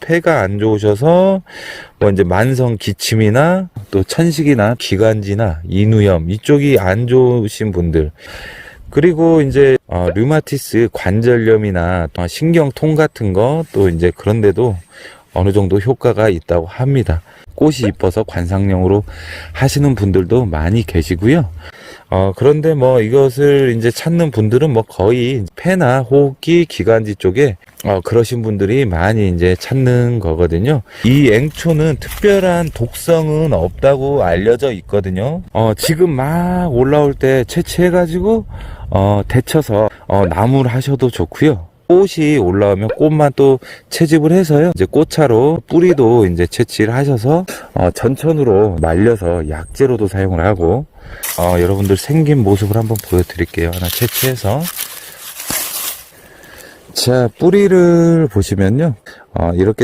폐가 안 좋으셔서 뭐 이제 만성 기침이나 또 천식이나 기관지나 인후염 이쪽이 안 좋으신 분들 그리고 이제 어, 류마티스 관절염이나 또 신경통 같은 거 또 이제 그런데도 어느 정도 효과가 있다고 합니다. 꽃이 이뻐서 관상용으로 하시는 분들도 많이 계시고요. 어, 그런데 뭐 이것을 이제 찾는 분들은 뭐 거의 폐나 호흡기, 기관지 쪽에 어, 그러신 분들이 많이 이제 찾는 거거든요. 이 앵초는 특별한 독성은 없다고 알려져 있거든요. 어, 지금 막 올라올 때 채취해가지고, 어, 데쳐서, 어, 나물 하셔도 좋고요. 꽃이 올라오면 꽃만 또 채집을 해서요. 이제 꽃차로 뿌리도 이제 채취를 하셔서, 어, 전천으로 말려서 약재로도 사용을 하고, 어, 여러분들 생긴 모습을 한번 보여드릴게요. 하나 채취해서. 자, 뿌리를 보시면요. 어, 이렇게